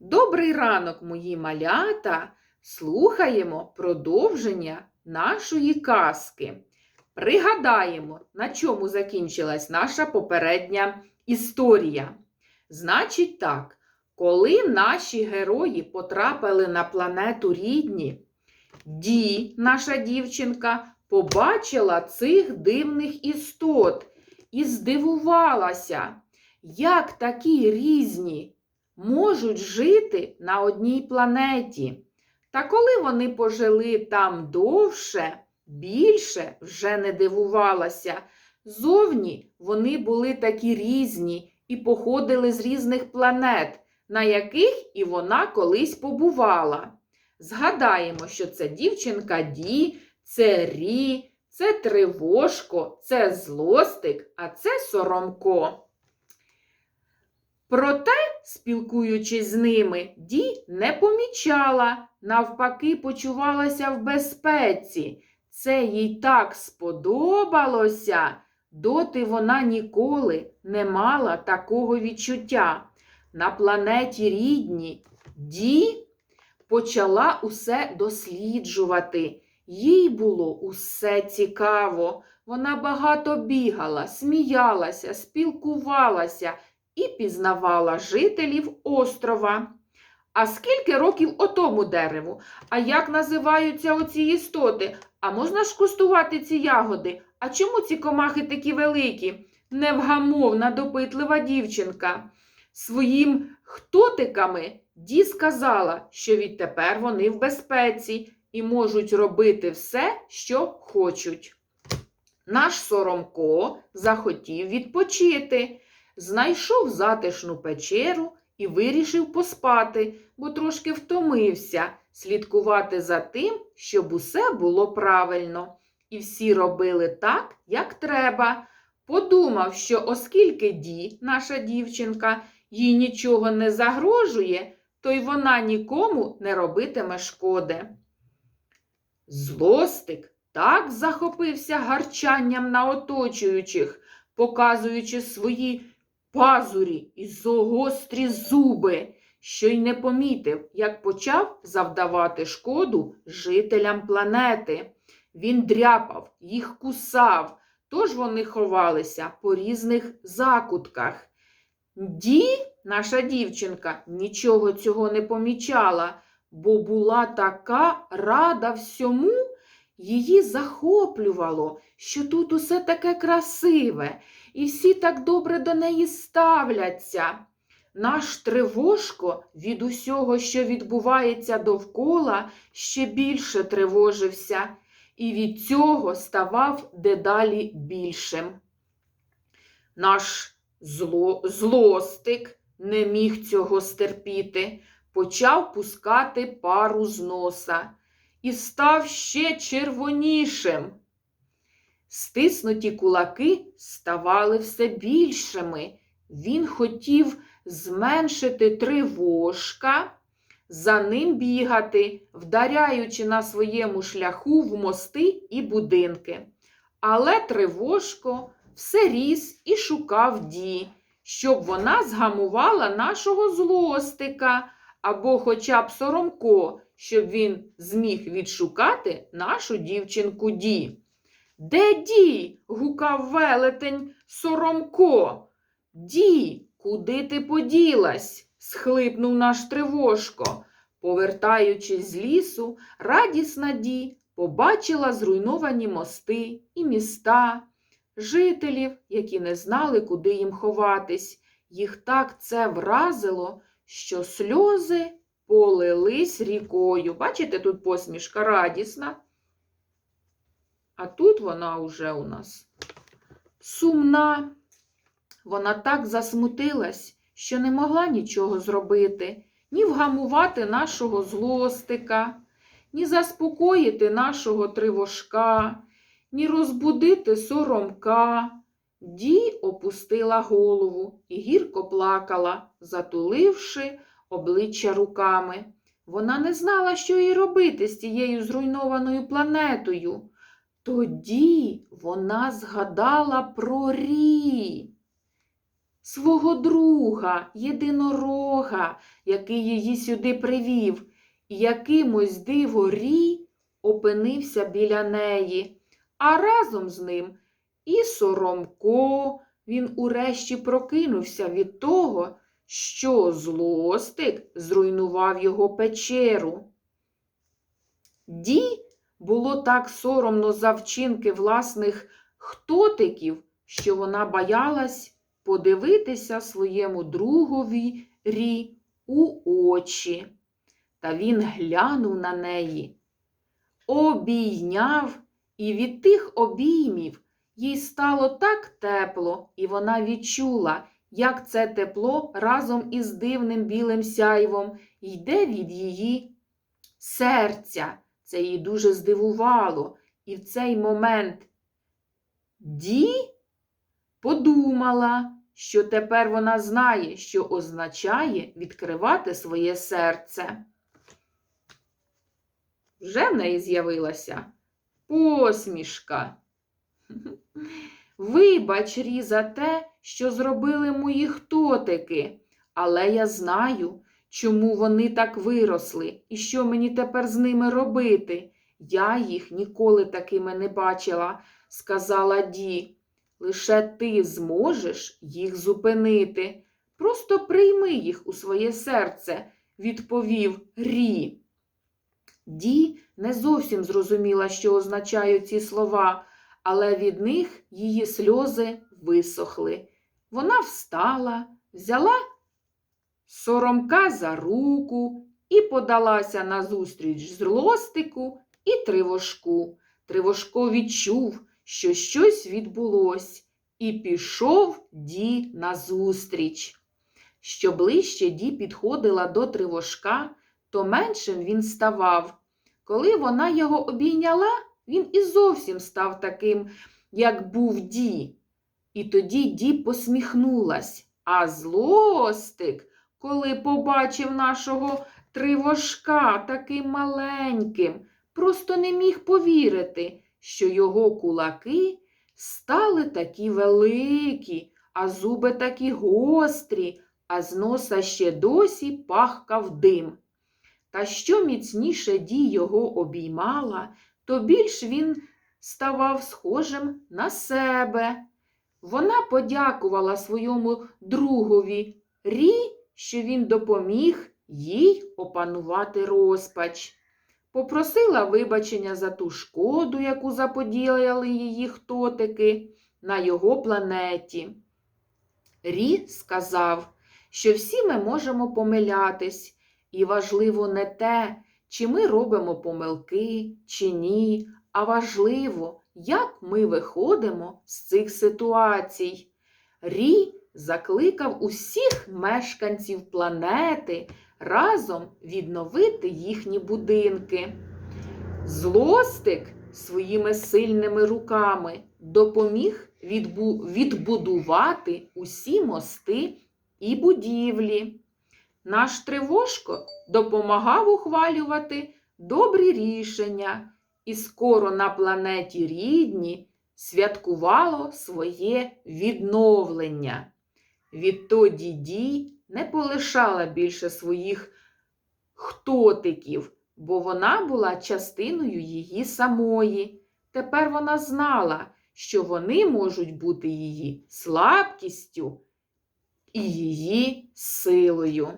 Добрий ранок, мої малята! Слухаємо продовження нашої казки. Пригадаємо, на чому закінчилась наша попередня історія. Значить так, коли наші герої потрапили на планету рідні, Ді, наша дівчинка, побачила цих дивних істот і здивувалася, як такі різні можуть жити на одній планеті. Та коли вони пожили там довше, більше вже не дивувалася. Зовні вони були такі різні і походили з різних планет, на яких і вона колись побувала. Згадаємо, що це дівчинка Ді, це Рі, це Тривожко, це Злостик, а це Соромко. Проте, спілкуючись з ними, Ді не помічала, навпаки, почувалася в безпеці. Це їй так сподобалося, доти вона ніколи не мала такого відчуття. На планеті рідні Ді почала усе досліджувати. Їй було усе цікаво. Вона багато бігала, сміялася, спілкувалася і пізнавала жителів острова. А скільки років отому дереву? А як називаються оці істоти? А можна ж куштувати ці ягоди? А чому ці комахи такі великі? Невгамовна, допитлива дівчинка. Своїм хтотиками Ді сказала, що відтепер вони в безпеці і можуть робити все, що хочуть. Наш Соромко захотів відпочити, знайшов затишну печеру і вирішив поспати, бо трошки втомився слідкувати за тим, щоб усе було правильно. І всі робили так, як треба. Подумав, що оскільки Ді, наша дівчинка, їй нічого не загрожує, то й вона нікому не робитиме шкоди. Злостик так захопився гарчанням на оточуючих, показуючи свої пазурі і зогострі зуби, що й не помітив, як почав завдавати шкоду жителям планети. Він дряпав, їх кусав, тож вони ховалися по різних закутках. Ді, наша дівчинка, нічого цього не помічала, бо була така рада всьому, її захоплювало, що тут усе таке красиве, і всі так добре до неї ставляться. Наш тривожко від усього, що відбувається довкола, ще більше тривожився, і від цього ставав дедалі більшим. Наш зло, злостик не міг цього стерпіти, почав пускати пару з носа і став ще червонішим. Стиснуті кулаки ставали все більшими. Він хотів зменшити тривожка, за ним бігати, вдаряючи на своєму шляху в мости і будинки. Але тривожко все ріс і шукав Ді, щоб вона згамувала нашого злостика або хоча б соромко, щоб він зміг відшукати нашу дівчинку Ді. Де Ді? гукав велетень Соромко. Ді, куди ти поділась? схлипнув наш тривожко. Повертаючись з лісу, радісна Ді побачила зруйновані мости і міста, жителів, які не знали, куди їм ховатись. Їх так це вразило, що сльози полились рікою. Бачите, тут посмішка радісна. А тут вона вже у нас сумна. Вона так засмутилась, що не могла нічого зробити, ні вгамувати нашого злостика, ні заспокоїти нашого тривожка, ні розбудити соромка. Ді опустила голову і гірко плакала, затуливши обличчя руками. Вона не знала, що їй робити з цією зруйнованою планетою. Тоді вона згадала про Рі. свого друга, єдинорога, який її сюди привів, і якимось диворі опинився біля неї, а разом з ним і Соромко, він урешті прокинувся від того, що злостик зруйнував його печеру. Ді було так соромно за вчинки власних хтотиків, що вона боялась подивитися своєму другові рі у очі. Та він глянув на неї, обійняв, і від тих обіймів їй стало так тепло, і вона відчула, як це тепло разом із дивним білим сяйвом йде від її серця. Це її дуже здивувало. І в цей момент Ді подумала, що тепер вона знає, що означає відкривати своє серце. Вже в неї з'явилася посмішка. Вибач, Рі, за те, що зробили мої хтотики, але я знаю, чому вони так виросли і що мені тепер з ними робити. Я їх ніколи такими не бачила, сказала Ді. Лише ти зможеш їх зупинити. Просто прийми їх у своє серце, відповів Рі. Ді не зовсім зрозуміла, що означають ці слова, але від них її сльози висохли. Вона встала, взяла соромка за руку і подалася назустріч злостику і тривожку. Тривожко відчув, що щось відбулось, і пішов Ді назустріч. Що ближче Ді підходила до тривожка, то меншим він ставав. Коли вона його обійняла, він і зовсім став таким, як був Ді. І тоді Ді посміхнулась, а злостик, коли побачив нашого тривожка таким маленьким, просто не міг повірити, що його кулаки стали такі великі, а зуби такі гострі, а з носа ще досі пахкав дим. Та що міцніше Ді його обіймала, то більш він ставав схожим на себе. Вона подякувала своєму другові Рі, що він допоміг їй опанувати розпач. Попросила вибачення за ту шкоду, яку заподіяли її хтотики на його планеті. Рі сказав, що всі ми можемо помилятись, і важливо не те, чи ми робимо помилки, чи ні, а важливо, як ми виходимо з цих ситуацій. Рі закликав усіх мешканців планети разом відновити їхні будинки. Злостик своїми сильними руками допоміг відбу- відбудувати усі мости і будівлі. Наш тривожко допомагав ухвалювати добрі рішення, і скоро на планеті рідні святкувало своє відновлення. Відтоді Ді не полишала більше своїх хтотиків, бо вона була частиною її самої. Тепер вона знала, що вони можуть бути її слабкістю і її силою.